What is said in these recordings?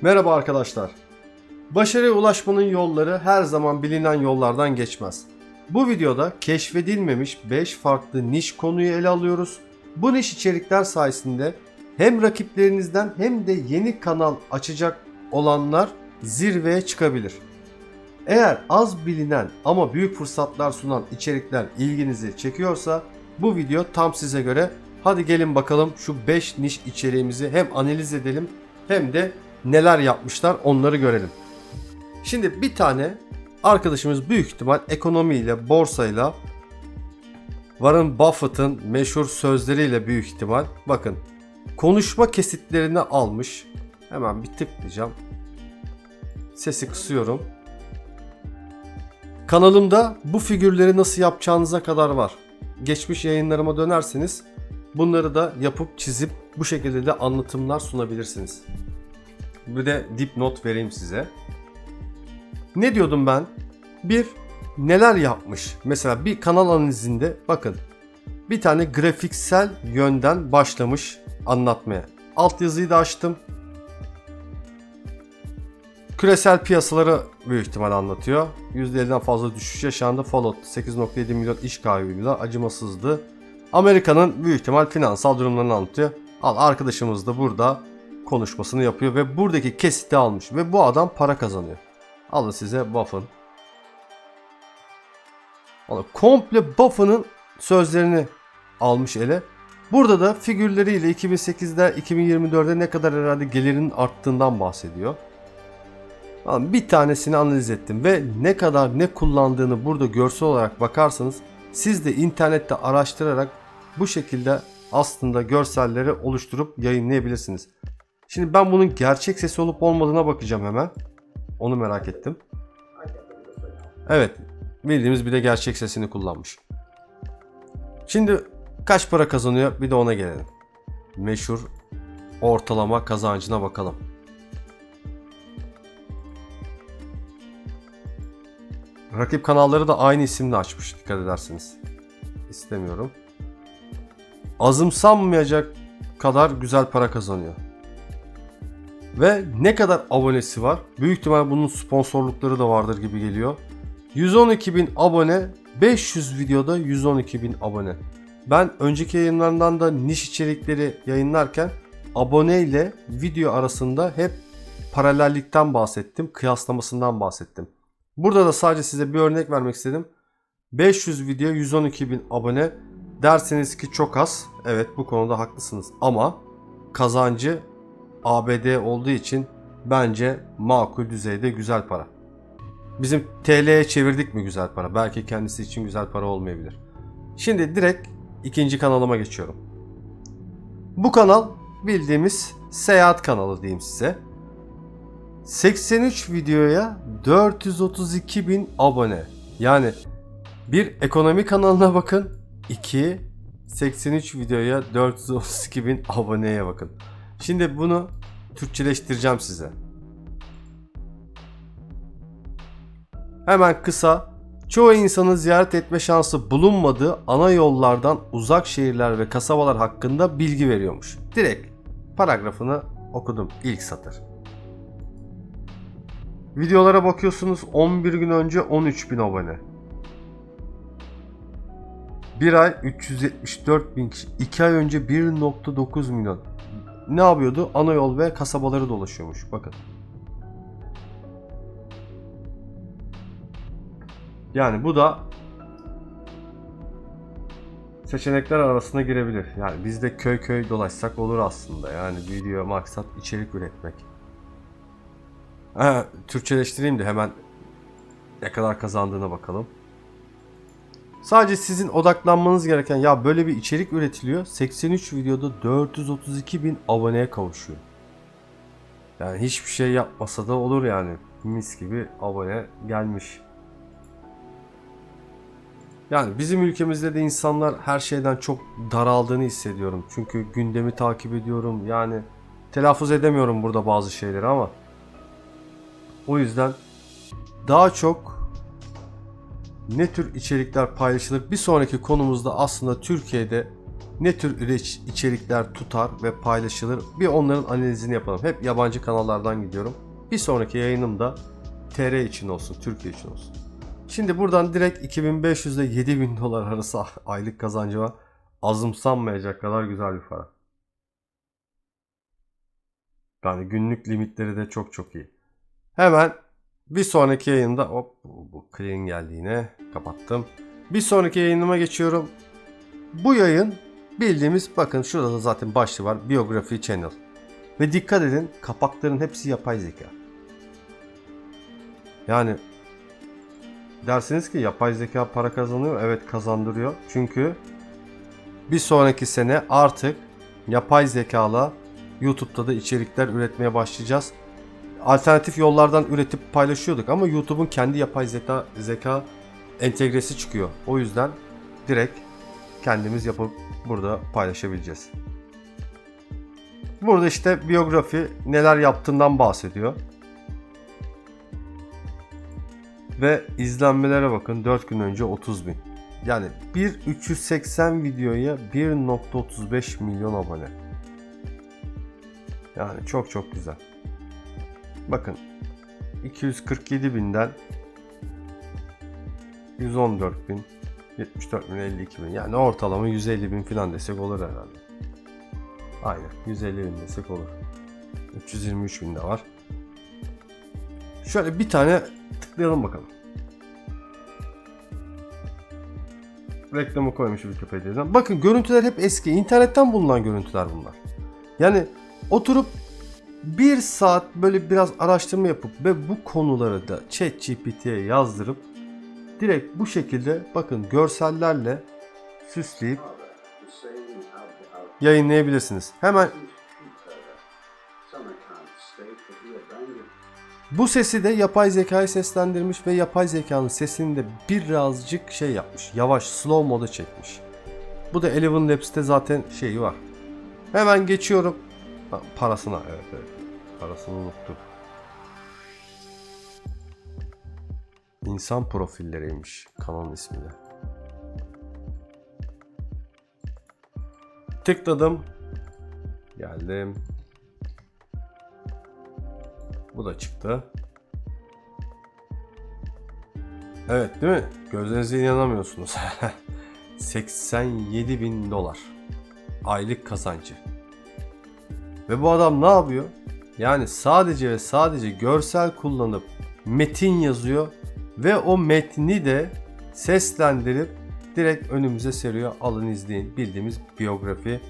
Merhaba arkadaşlar. Başarıya ulaşmanın yolları her zaman bilinen yollardan geçmez. Bu videoda keşfedilmemiş 5 farklı niş konuyu ele alıyoruz. Bu niş içerikler sayesinde hem rakiplerinizden hem de yeni kanal açacak olanlar zirveye çıkabilir. Eğer az bilinen ama büyük fırsatlar sunan içerikler ilginizi çekiyorsa bu video tam size göre. Hadi gelin bakalım şu 5 niş içeriğimizi hem analiz edelim hem de neler yapmışlar onları görelim. Şimdi bir tane arkadaşımız büyük ihtimal ekonomiyle, borsayla Warren Buffett'ın meşhur sözleriyle büyük ihtimal bakın konuşma kesitlerini almış. Hemen bir tıklayacağım. Sesi kısıyorum. Kanalımda bu figürleri nasıl yapacağınıza kadar var. Geçmiş yayınlarıma dönerseniz bunları da yapıp çizip bu şekilde de anlatımlar sunabilirsiniz. Bir de dipnot vereyim size. Ne diyordum ben? Bir, neler yapmış? Mesela bir kanal analizinde bakın bir tane grafiksel yönden başlamış anlatmaya. Alt yazıyı da açtım. Küresel piyasaları büyük ihtimal anlatıyor. %50'den fazla düşüş yaşandı. Fallout 8.7 milyon iş kaybıyla acımasızdı. Amerika'nın büyük ihtimal finansal durumlarını anlatıyor. Al arkadaşımız da burada konuşmasını yapıyor ve buradaki kesiti almış ve bu adam para kazanıyor. Alın size Buff'ın. Alın, Komple Buff'ın sözlerini almış ele. Burada da figürleriyle 2008'de 2024'de ne kadar herhalde gelirinin arttığından bahsediyor. Tamam, Bir tanesini analiz ettim ve ne kadar ne kullandığını burada görsel olarak bakarsanız siz de internette araştırarak bu şekilde aslında görselleri oluşturup yayınlayabilirsiniz. Şimdi ben bunun gerçek sesi olup olmadığına bakacağım hemen. Onu merak ettim. Evet, bildiğimiz bir de gerçek sesini kullanmış. Şimdi kaç para kazanıyor bir de ona gelelim. Meşhur ortalama kazancına bakalım. Rakip kanalları da aynı isimle açmış dikkat ederseniz. İstemiyorum. Azımsanmayacak kadar güzel para kazanıyor. Ve ne kadar abonesi var? Büyük ihtimal bunun sponsorlukları da vardır gibi geliyor. 112 bin abone, 500 videoda 112 bin abone. Ben önceki yayınlarından da niş içerikleri yayınlarken abone ile video arasında hep paralellikten bahsettim, kıyaslamasından bahsettim. Burada da sadece size bir örnek vermek istedim. 500 video 112 bin abone derseniz ki çok az. Evet bu konuda haklısınız ama kazancı ABD olduğu için bence makul düzeyde güzel para. Bizim TL'ye çevirdik mi güzel para? Belki kendisi için güzel para olmayabilir. Şimdi direkt ikinci kanalıma geçiyorum. Bu kanal bildiğimiz seyahat kanalı diyeyim size. 83 videoya 432 bin abone. Yani bir ekonomi kanalına bakın. 2 83 videoya 432 bin aboneye bakın. Şimdi bunu Türkçeleştireceğim size. Hemen kısa. Çoğu insanın ziyaret etme şansı bulunmadığı ana yollardan uzak şehirler ve kasabalar hakkında bilgi veriyormuş. Direkt paragrafını okudum ilk satır. Videolara bakıyorsunuz 11 gün önce 13 bin abone. Bir ay 374 bin kişi. 2 ay önce 1.9 milyon. Ne yapıyordu? Ana yol ve kasabaları dolaşıyormuş. Bakın. Yani bu da seçenekler arasına girebilir. Yani biz de köy köy dolaşsak olur aslında. Yani video maksat içerik üretmek. Ha, Türkçeleştireyim de hemen ne kadar kazandığına bakalım. Sadece sizin odaklanmanız gereken ya böyle bir içerik üretiliyor. 83 videoda 432 bin aboneye kavuşuyor. Yani hiçbir şey yapmasa da olur yani. Mis gibi abone gelmiş. Yani bizim ülkemizde de insanlar her şeyden çok daraldığını hissediyorum. Çünkü gündemi takip ediyorum. Yani telaffuz edemiyorum burada bazı şeyleri ama o yüzden daha çok ne tür içerikler paylaşılır? Bir sonraki konumuzda aslında Türkiye'de ne tür içerikler tutar ve paylaşılır bir onların analizini yapalım. Hep yabancı kanallardan gidiyorum. Bir sonraki yayınım da TR için olsun, Türkiye için olsun. Şimdi buradan direkt 2500 ile 7000 dolar arası aylık kazancı var. Azımsanmayacak kadar güzel bir para. Yani günlük limitleri de çok çok iyi. Hemen bir sonraki yayında hop bu, clean geldi yine kapattım. Bir sonraki yayınıma geçiyorum. Bu yayın bildiğimiz bakın şurada da zaten başlığı var. Biyografi Channel. Ve dikkat edin kapakların hepsi yapay zeka. Yani dersiniz ki yapay zeka para kazanıyor. Evet kazandırıyor. Çünkü bir sonraki sene artık yapay zekala YouTube'da da içerikler üretmeye başlayacağız. Alternatif yollardan üretip paylaşıyorduk ama YouTube'un kendi yapay zeka zeka entegresi çıkıyor. O yüzden direkt kendimiz yapıp burada paylaşabileceğiz. Burada işte biyografi neler yaptığından bahsediyor. Ve izlenmelere bakın 4 gün önce 30 bin. Yani 1.380 videoya 1.35 milyon abone. Yani çok çok güzel. Bakın 247 binden 114 bin 74 bin 52 bin yani ortalama 150 bin falan desek olur herhalde. Aynen 150 bin desek olur. 323 bin de var. Şöyle bir tane tıklayalım bakalım. Reklamı koymuş Wikipedia'dan. Bakın görüntüler hep eski. İnternetten bulunan görüntüler bunlar. Yani oturup bir saat böyle biraz araştırma yapıp ve bu konuları da ChatGPT'ye yazdırıp direkt bu şekilde bakın görsellerle süsleyip yayınlayabilirsiniz. Hemen bu sesi de yapay zekayı seslendirmiş ve yapay zekanın sesini de birazcık şey yapmış. Yavaş slow moda çekmiş. Bu da Eleven Labs'te zaten şeyi var. Hemen geçiyorum. Ha, parasına evet evet. Parasını unuttum. İnsan profilleriymiş kanalın ismi de. Tıkladım. Geldim. Bu da çıktı. Evet değil mi? Gözlerinize inanamıyorsunuz. 87 bin dolar. Aylık kazancı. Ve bu adam ne yapıyor? Yani sadece ve sadece görsel kullanıp metin yazıyor ve o metni de seslendirip direkt önümüze seriyor. Alın izleyin. Bildiğimiz biyografi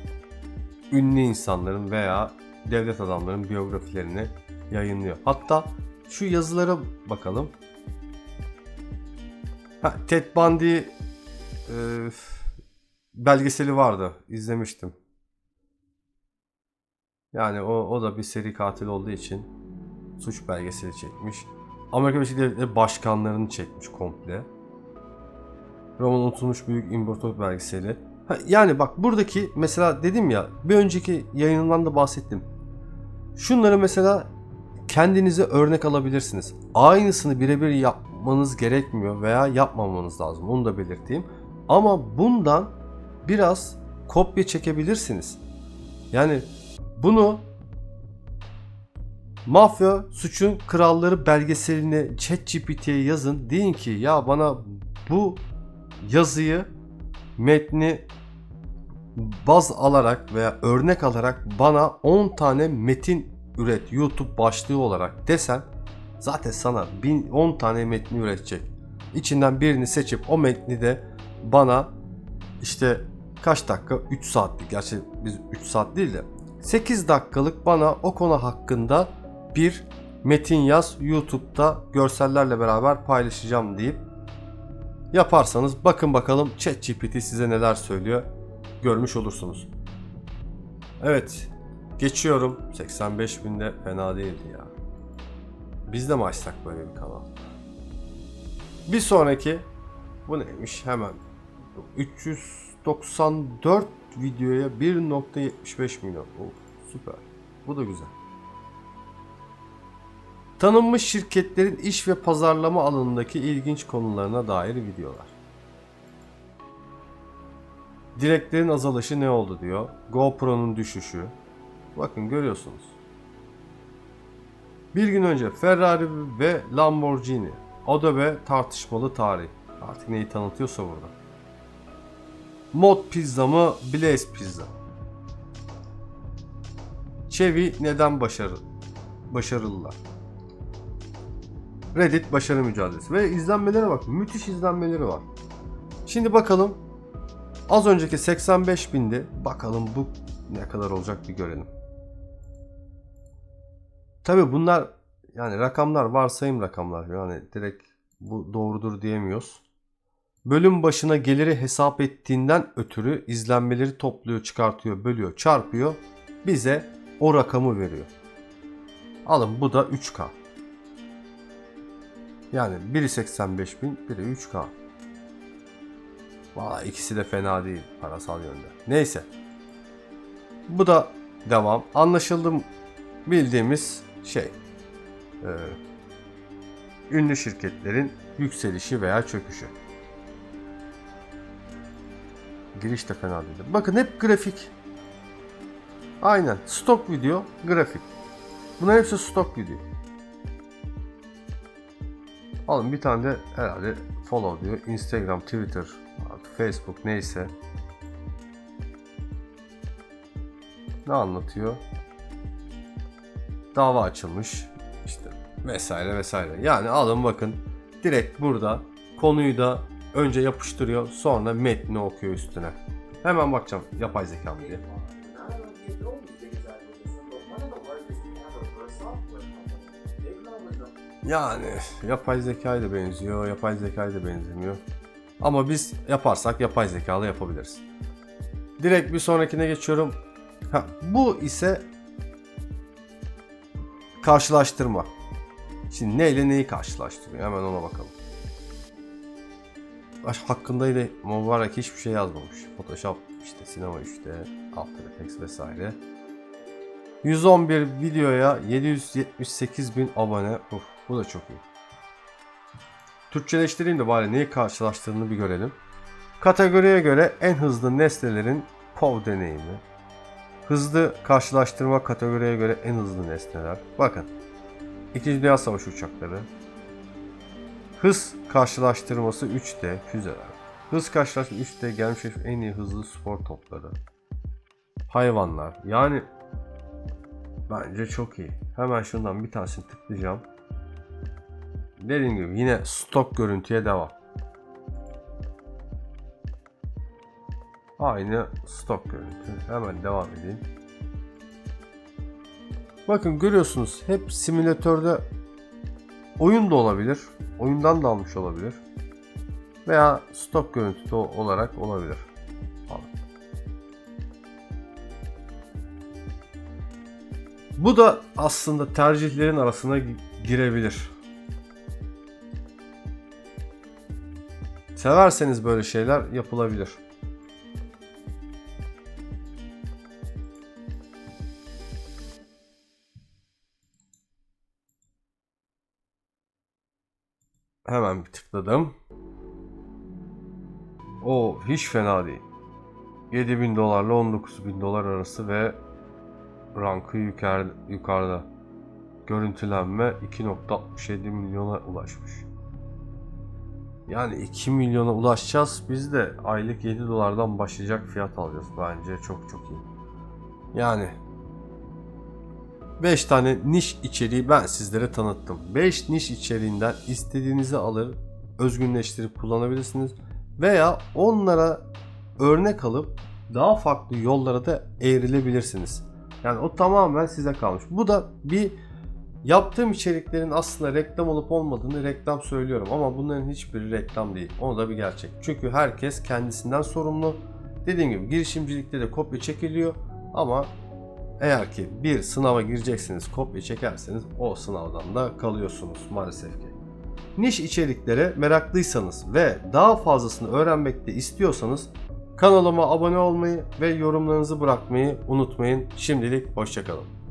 ünlü insanların veya devlet adamlarının biyografilerini yayınlıyor. Hatta şu yazılara bakalım. Ha, Ted Bundy e, belgeseli vardı. İzlemiştim. Yani o, o da bir seri katil olduğu için suç belgeseli çekmiş. Amerika Birleşik Devletleri başkanlarını çekmiş komple. Roman unutulmuş büyük imparator belgeseli. Ha, yani bak buradaki mesela dedim ya bir önceki yayınından da bahsettim. Şunları mesela kendinize örnek alabilirsiniz. Aynısını birebir yapmanız gerekmiyor veya yapmamanız lazım. Onu da belirteyim. Ama bundan biraz kopya çekebilirsiniz. Yani bunu Mafya Suçun Kralları belgeselini ChatGPT'ye yazın. Deyin ki ya bana bu yazıyı metni baz alarak veya örnek alarak bana 10 tane metin üret YouTube başlığı olarak desen zaten sana 10 tane metni üretecek. İçinden birini seçip o metni de bana işte kaç dakika 3 saatlik gerçi biz 3 saat değil de 8 dakikalık bana o konu hakkında bir metin yaz YouTube'da görsellerle beraber paylaşacağım deyip yaparsanız bakın bakalım ChatGPT size neler söylüyor görmüş olursunuz. Evet geçiyorum 85 binde fena değildi ya. Biz de mi açsak böyle bir kanal? Bir sonraki bu neymiş hemen 394 videoya 1.75 milyon. Oh, süper. Bu da güzel. Tanınmış şirketlerin iş ve pazarlama alanındaki ilginç konularına dair videolar. Direklerin azalışı ne oldu diyor. GoPro'nun düşüşü. Bakın görüyorsunuz. Bir gün önce Ferrari ve Lamborghini. Adobe tartışmalı tarih. Artık neyi tanıtıyorsa burada. Mod pizza mı? Blaze pizza. Chevy neden başarı başarılılar? Reddit başarı mücadelesi. Ve izlenmelere bak. Müthiş izlenmeleri var. Şimdi bakalım. Az önceki 85 bindi. Bakalım bu ne kadar olacak bir görelim. Tabi bunlar yani rakamlar varsayım rakamlar. Yani direkt bu doğrudur diyemiyoruz. Bölüm başına geliri hesap ettiğinden ötürü izlenmeleri topluyor, çıkartıyor, bölüyor, çarpıyor. Bize o rakamı veriyor. Alın bu da 3K. Yani biri 85 bin, biri 3K. Valla ikisi de fena değil parasal yönde. Neyse. Bu da devam. Anlaşıldı bildiğimiz şey. Ee, ünlü şirketlerin yükselişi veya çöküşü. Giriş de fena değil. Bakın hep grafik. Aynen. Stok video, grafik. Bunların hepsi stok video. Alın bir tane de herhalde follow diyor. Instagram, Twitter, Facebook neyse. Ne anlatıyor? Dava açılmış. işte vesaire vesaire. Yani alın bakın. Direkt burada konuyu da önce yapıştırıyor. Sonra metni okuyor üstüne. Hemen bakacağım yapay zeka mı diye. Yani yapay zekaya da benziyor, yapay zekaya da benzemiyor. Ama biz yaparsak yapay zekalı yapabiliriz. Direkt bir sonrakine geçiyorum. Ha, bu ise karşılaştırma. Şimdi neyle neyi karşılaştırıyor? Hemen ona bakalım. Hakkında yine mübarek hiçbir şey yazmamış. Photoshop, işte sinema 3'te, After Effects vesaire. 111 videoya 778 bin abone. Uf, bu da çok iyi. Türkçeleştireyim de bari neyi karşılaştırdığını bir görelim. Kategoriye göre en hızlı nesnelerin POV deneyimi. Hızlı karşılaştırma kategoriye göre en hızlı nesneler. Bakın. İkinci Dünya Savaşı uçakları. Hız karşılaştırması 3D füzeler. Hız karşılaştırması 3D gelmiş en iyi hızlı spor topları. Hayvanlar. Yani Bence çok iyi. Hemen şundan bir tanesini tıklayacağım. Dediğim gibi yine stok görüntüye devam. Aynı stok görüntü. Hemen devam edeyim. Bakın görüyorsunuz hep simülatörde oyun da olabilir. Oyundan da almış olabilir. Veya stok görüntü de olarak olabilir. Bu da aslında tercihlerin arasına gi- girebilir. Severseniz böyle şeyler yapılabilir. Hemen bir tıkladım. O hiç fena değil. 7000 dolarla 19000 dolar arası ve rankı yukarı, yukarıda. Görüntülenme 2.67 milyona ulaşmış. Yani 2 milyona ulaşacağız. Biz de aylık 7 dolardan başlayacak fiyat alacağız. Bence çok çok iyi. Yani 5 tane niş içeriği ben sizlere tanıttım. 5 niş içeriğinden istediğinizi alır, özgünleştirip kullanabilirsiniz. Veya onlara örnek alıp daha farklı yollara da eğrilebilirsiniz. Yani o tamamen size kalmış. Bu da bir yaptığım içeriklerin aslında reklam olup olmadığını reklam söylüyorum ama bunların hiçbiri reklam değil. O da bir gerçek. Çünkü herkes kendisinden sorumlu. Dediğim gibi girişimcilikte de kopya çekiliyor ama eğer ki bir sınava gireceksiniz kopya çekerseniz o sınavdan da kalıyorsunuz maalesef ki. Niş içeriklere meraklıysanız ve daha fazlasını öğrenmek de istiyorsanız kanalıma abone olmayı ve yorumlarınızı bırakmayı unutmayın. Şimdilik hoşçakalın.